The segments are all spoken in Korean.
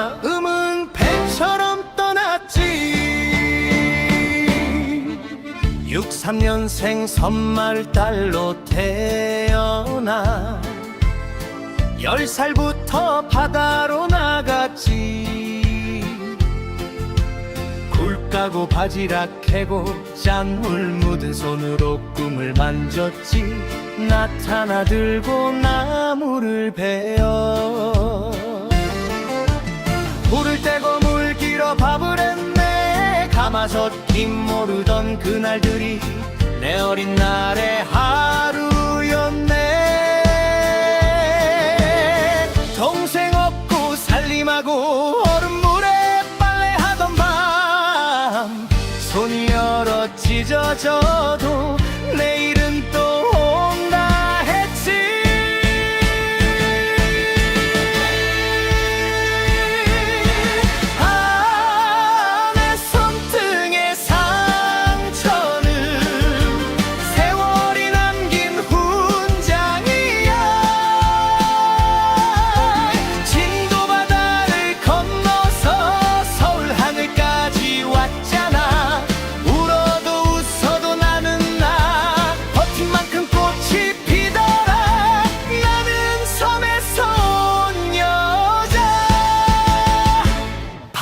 마음은 배처럼 떠났지. 63년생 선말달로 태어나 10살부터 바다로 나갔지. 굴 까고 바지락 캐고 짠물 묻은 손으로 꿈을 만졌지. 나타나 들고 나무를 베어 김 모르던 그날들이 내 어린 날의 하루였네. 동생 없고 살림하고 얼음물에 빨래하던 밤 손이 여러 찢어져도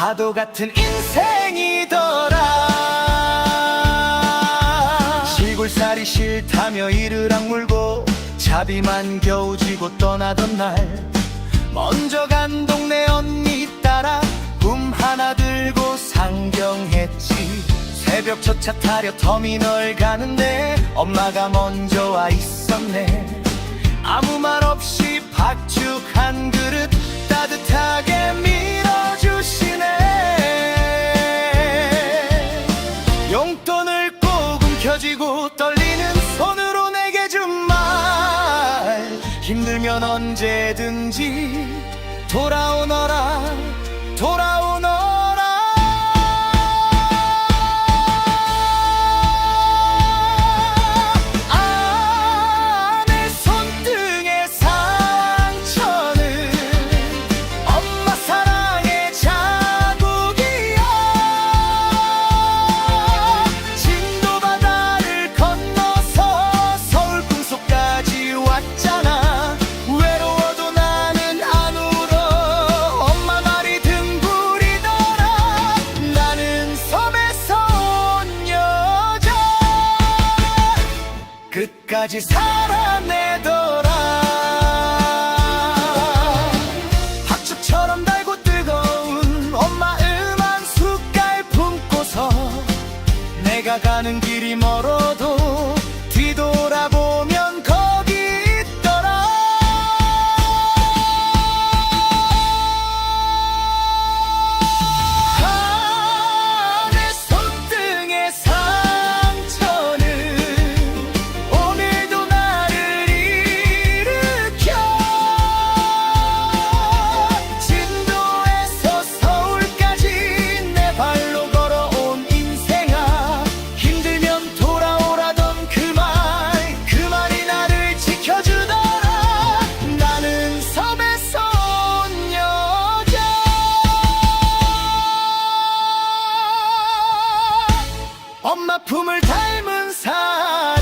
파도 같은 인생이더라. 시골살이 싫다며 이를 악물고 자비만 겨우 지고 떠나던 날 먼저 간 동네 언니 따라 꿈 하나 들고 상경했지. 새벽 첫차 타려 터미널 가는데 엄마가 먼저 와 있었네 언제든지 돌아오너라 돌아오너라 끝까지 살아내더라. 박죽처럼 달고 뜨거운 엄마 음한 숟갈 품고서 내가 가는 길이 멀어 작품을 닮은 사람.